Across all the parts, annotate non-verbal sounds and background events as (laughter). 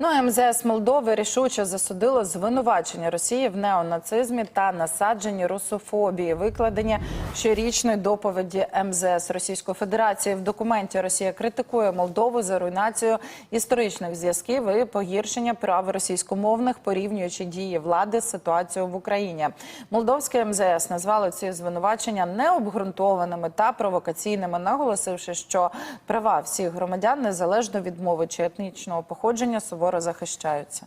Ну, МЗС Молдови рішуче засудило звинувачення Росії в неонацизмі та насадженні русофобії, викладені щорічної доповіді МЗС Російської Федерації. В документі Росія критикує Молдову за руйнацію історичних зв'язків і погіршення прав російськомовних, порівнюючи дії влади з ситуацією в Україні. Молдовське МЗС назвало ці звинувачення необґрунтованими та провокаційними, наголосивши, що права всіх громадян незалежно від мови чи етнічного походження суворо захищаються.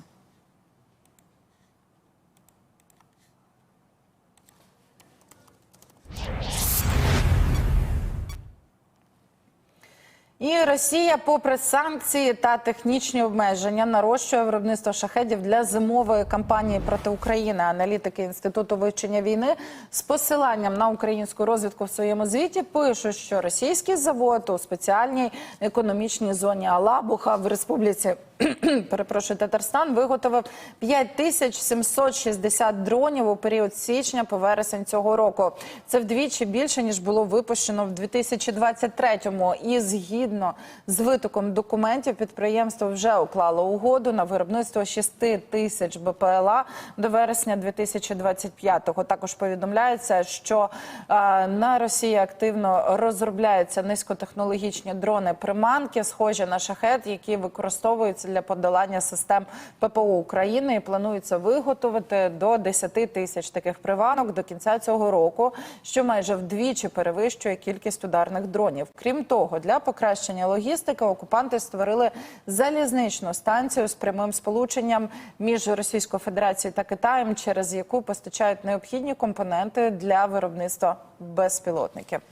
І Росія, попри санкції та технічні обмеження, нарощує виробництво шахедів для зимової кампанії проти України. Аналітики інституту вивчення війни з посиланням на українську розвідку в своєму звіті пишуть, що російський завод у спеціальній економічній зоні Алабуха в республіці (clears throat) перепрошую, Татарстан виготовив 5760 дронів у період січня по вересень цього року. Це вдвічі більше ніж було випущено в 2023-му. І згідно з витоком документів, підприємство вже уклало угоду на виробництво 6 тисяч БПЛА до вересня 2025-го. Також повідомляється, що е, на Росії активно розробляються низькотехнологічні дрони приманки, схожі на шахет, які використовуються для подолання систем ППО України і планується виготовити до 10 тисяч таких приванок до кінця цього року, що майже вдвічі перевищує кількість ударних дронів. Крім того, для покращення логістики окупанти створили залізничну станцію з прямим сполученням між Російською Федерацією та Китаєм, через яку постачають необхідні компоненти для виробництва безпілотників.